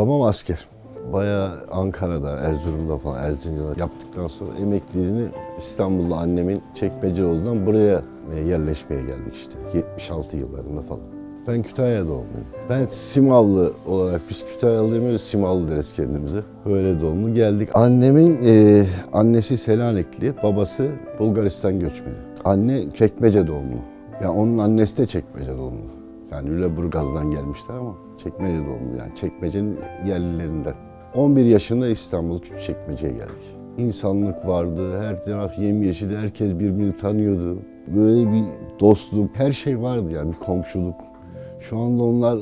Babam asker. Bayağı Ankara'da, Erzurum'da falan, Erzincan'da yaptıktan sonra emekliliğini İstanbul'da annemin Çekmeceoğlu'ndan buraya yerleşmeye geldik işte. 76 yıllarında falan. Ben Kütahya doğumluyum. Ben Simavlı olarak, biz Kütahyalı demiyoruz, Simavlı deriz kendimize. Böyle doğumlu geldik. Annemin e, annesi Selanikli, babası Bulgaristan göçmeni. Anne Çekmece doğumlu. Ya onun annesi de Çekmece doğumlu. Yani Lüleburgaz'dan gelmişler ama Çekmece doğumlu yani Çekmece'nin yerlilerinden. 11 yaşında İstanbul Küçükçekmece'ye geldik. İnsanlık vardı, her taraf yemyeşildi, herkes birbirini tanıyordu. Böyle bir dostluk, her şey vardı yani bir komşuluk. Şu anda onlar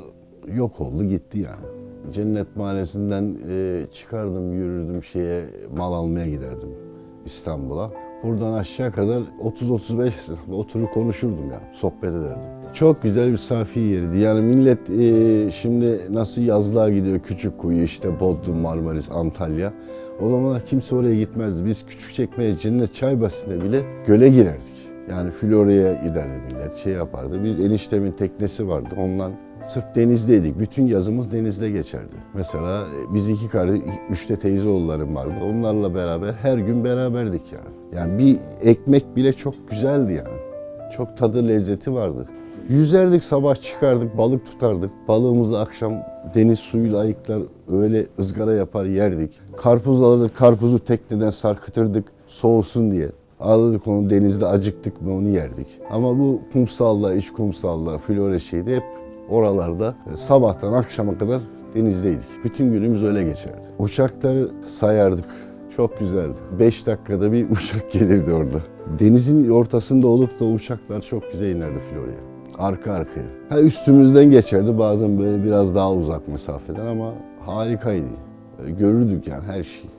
yok oldu gitti yani. Cennet Mahallesi'nden e, çıkardım, yürürdüm şeye, mal almaya giderdim İstanbul'a. Buradan aşağı kadar 30-35 oturur konuşurdum ya, sohbet ederdim. Çok güzel bir safi yeriydi. Yani millet e, şimdi nasıl yazlığa gidiyor küçük kuyu işte Bodrum, Marmaris, Antalya. O zamanlar kimse oraya gitmezdi. Biz küçük çekmeye cennet çay basine bile göle girerdik. Yani Florya'ya giderdi millet, şey yapardı. Biz eniştemin teknesi vardı. Ondan sırf denizdeydik. Bütün yazımız denizde geçerdi. Mesela e, biz iki kardeş, üçte teyze oğullarım vardı. Onlarla beraber her gün beraberdik yani. Yani bir ekmek bile çok güzeldi yani. Çok tadı lezzeti vardı. Yüzerdik sabah çıkardık balık tutardık. Balığımızı akşam deniz suyuyla ayıklar öyle ızgara yapar yerdik. Karpuz alırdık karpuzu tekneden sarkıtırdık soğusun diye. Alırdık onu denizde acıktık mı onu yerdik. Ama bu kumsalla, iç kumsalla, flore şeyde hep oralarda e, sabahtan akşama kadar denizdeydik. Bütün günümüz öyle geçerdi. Uçakları sayardık. Çok güzeldi. 5 dakikada bir uçak gelirdi orada. Denizin ortasında olup da uçaklar çok güzel inerdi Florya'ya. Arka arkaya. Ha üstümüzden geçerdi bazen böyle biraz daha uzak mesafeden ama harikaydı. E, Görürdük yani her şeyi.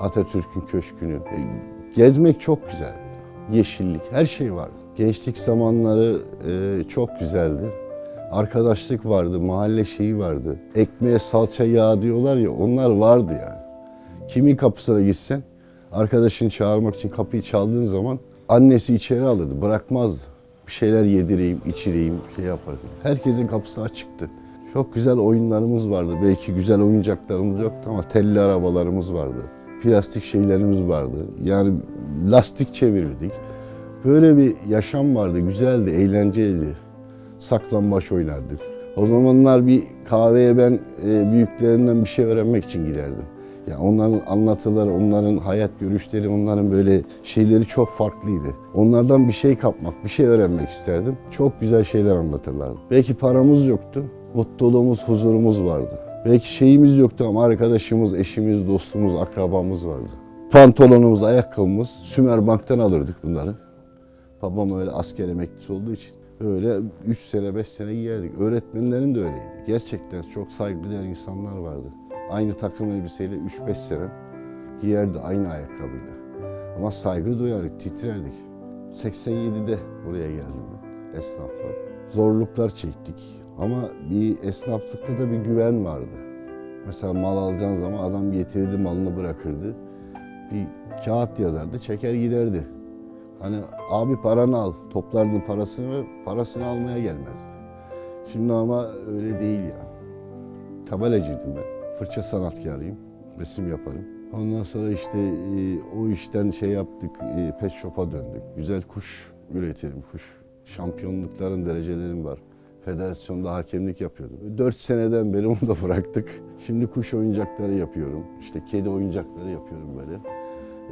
Atatürk'ün köşkünü. E, Gezmek çok güzeldi. Yeşillik, her şey vardı. Gençlik zamanları çok güzeldi. Arkadaşlık vardı, mahalle şeyi vardı. Ekmeğe salça yağ diyorlar ya onlar vardı yani. Kimin kapısına gitsen arkadaşını çağırmak için kapıyı çaldığın zaman annesi içeri alırdı, bırakmazdı. Bir şeyler yedireyim, içireyim, şey yapardı. Herkesin kapısı açıktı. Çok güzel oyunlarımız vardı. Belki güzel oyuncaklarımız yoktu ama telli arabalarımız vardı. Plastik şeylerimiz vardı. Yani lastik çevirirdik. Böyle bir yaşam vardı, güzeldi, eğlenceliydi. Saklambaç oynardık. O zamanlar bir kahveye ben e, büyüklerinden bir şey öğrenmek için giderdim. Ya onların anlatıları, onların hayat görüşleri, onların böyle şeyleri çok farklıydı. Onlardan bir şey kapmak, bir şey öğrenmek isterdim. Çok güzel şeyler anlatırlardı. Belki paramız yoktu, mutluluğumuz, huzurumuz vardı. Belki şeyimiz yoktu ama arkadaşımız, eşimiz, dostumuz, akrabamız vardı. Pantolonumuz, ayakkabımız Sümerbank'tan alırdık bunları. Babam öyle asker emeklisi olduğu için öyle 3 sene 5 sene giyerdik. Öğretmenlerin de öyleydi. Gerçekten çok saygıdeğer insanlar vardı. Aynı takım elbiseyle 3-5 sene giyerdi aynı ayakkabıyla. Ama saygı duyardık, titrerdik. 87'de buraya geldim ben esnafla. Zorluklar çektik ama bir esnaflıkta da bir güven vardı. Mesela mal alacağın zaman adam getirirdi malını bırakırdı. Bir kağıt yazardı, çeker giderdi. Hani abi paranı al, toplardın parasını ver, parasını almaya gelmezdi. Şimdi ama öyle değil ya. Tabelacıydım ben. Fırça sanatkarıyım, resim yaparım. Ondan sonra işte e, o işten şey yaptık, e, pet shop'a döndük. Güzel kuş üretirim, kuş şampiyonlukların derecelerim var. Federasyonda hakemlik yapıyordum. 4 seneden beri onu da bıraktık. Şimdi kuş oyuncakları yapıyorum. İşte kedi oyuncakları yapıyorum böyle.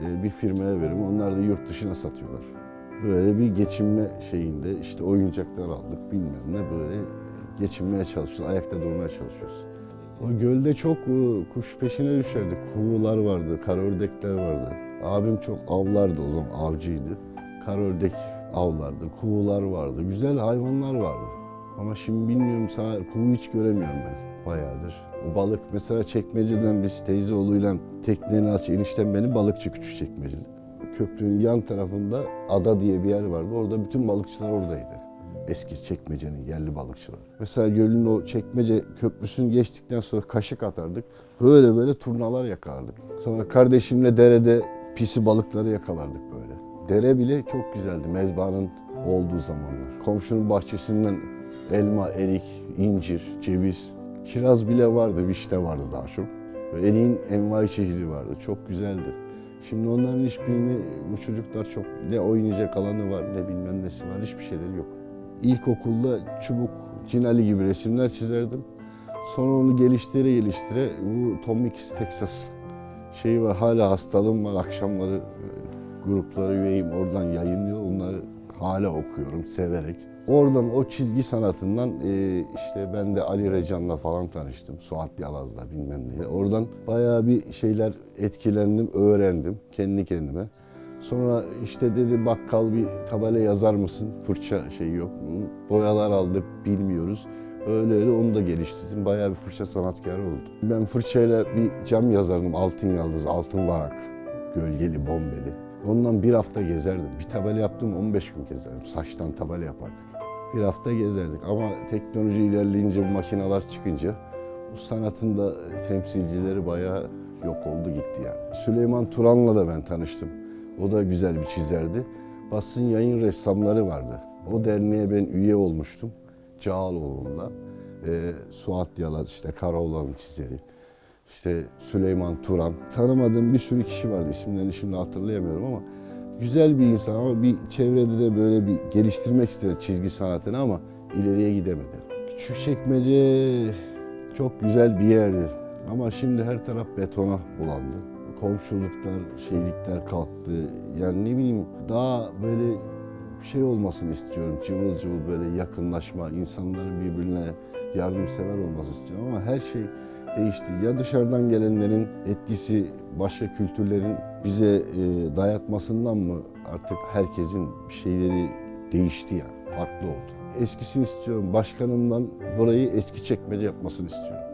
Ee, bir firmaya veriyorum. Onlar da yurt dışına satıyorlar. Böyle bir geçinme şeyinde işte oyuncaklar aldık bilmem ne böyle geçinmeye çalışıyoruz. Ayakta durmaya çalışıyoruz. O gölde çok e, kuş peşine düşerdik. Kuğular vardı, karaördekler vardı. Abim çok avlardı o zaman avcıydı. Karaördek avlardı, kuğular vardı. Güzel hayvanlar vardı. Ama şimdi bilmiyorum kuğu hiç göremiyorum ben bayağıdır. Balık mesela çekmeceden biz teyze oğluyla teknenin açı enişten beni balıkçı küçük çekmecede. Köprünün yan tarafında ada diye bir yer vardı. Orada bütün balıkçılar oradaydı. Eski çekmecenin yerli balıkçılar. Mesela gölün o çekmece köprüsünü geçtikten sonra kaşık atardık. Böyle böyle turnalar yakalardık. Sonra kardeşimle derede pisi balıkları yakalardık böyle. Dere bile çok güzeldi mezbanın olduğu zamanlar. Komşunun bahçesinden elma, erik, incir, ceviz Kiraz bile vardı, vişne vardı daha çok. Ve Elin envai çeşidi vardı. Çok güzeldi. Şimdi onların hiçbirini bu çocuklar çok ne oynayacak alanı var ne bilmem nesi var hiçbir şeyleri yok. İlkokulda çubuk, cinali gibi resimler çizerdim. Sonra onu geliştire geliştire bu Tom Mix Texas şeyi var hala hastalığım var akşamları e, grupları üyeyim oradan yayınlıyor onları hala okuyorum severek. Oradan o çizgi sanatından e, işte ben de Ali Recan'la falan tanıştım. Suat Yalaz'la bilmem ne. Oradan bayağı bir şeyler etkilendim, öğrendim kendi kendime. Sonra işte dedi bakkal bir tabela yazar mısın? Fırça şey yok. Boyalar aldık bilmiyoruz. Öyle öyle onu da geliştirdim. Bayağı bir fırça sanatkarı oldum. Ben fırçayla bir cam yazardım. Altın yıldız, altın varak. Gölgeli, bombeli. Ondan bir hafta gezerdim. Bir tabela yaptım 15 gün gezerdim. Saçtan tabela yapardık. Bir hafta gezerdik ama teknoloji ilerleyince bu makineler çıkınca bu sanatın da temsilcileri bayağı yok oldu gitti yani. Süleyman Turan'la da ben tanıştım. O da güzel bir çizerdi. Basın yayın ressamları vardı. O derneğe ben üye olmuştum. Cağaloğlu'nda. Ee, Suat Yalaz, işte Karaoğlan'ın çizeri. İşte Süleyman Turan. Tanımadığım bir sürü kişi vardı. İsimlerini şimdi hatırlayamıyorum ama güzel bir insan ama bir çevrede de böyle bir geliştirmek istedi çizgi sanatını ama ileriye gidemedi. Küçükçekmece çok güzel bir yerdi ama şimdi her taraf betona bulandı. Komşuluklar, şeylikler kalktı. Yani ne bileyim daha böyle şey olmasını istiyorum. Cıvıl cıvıl böyle yakınlaşma, insanların birbirine yardımsever olması istiyorum ama her şey değişti. Ya dışarıdan gelenlerin etkisi, başka kültürlerin bize e, dayatmasından mı artık herkesin şeyleri değişti yani, farklı oldu. Eskisini istiyorum. Başkanımdan burayı eski çekmece yapmasını istiyorum.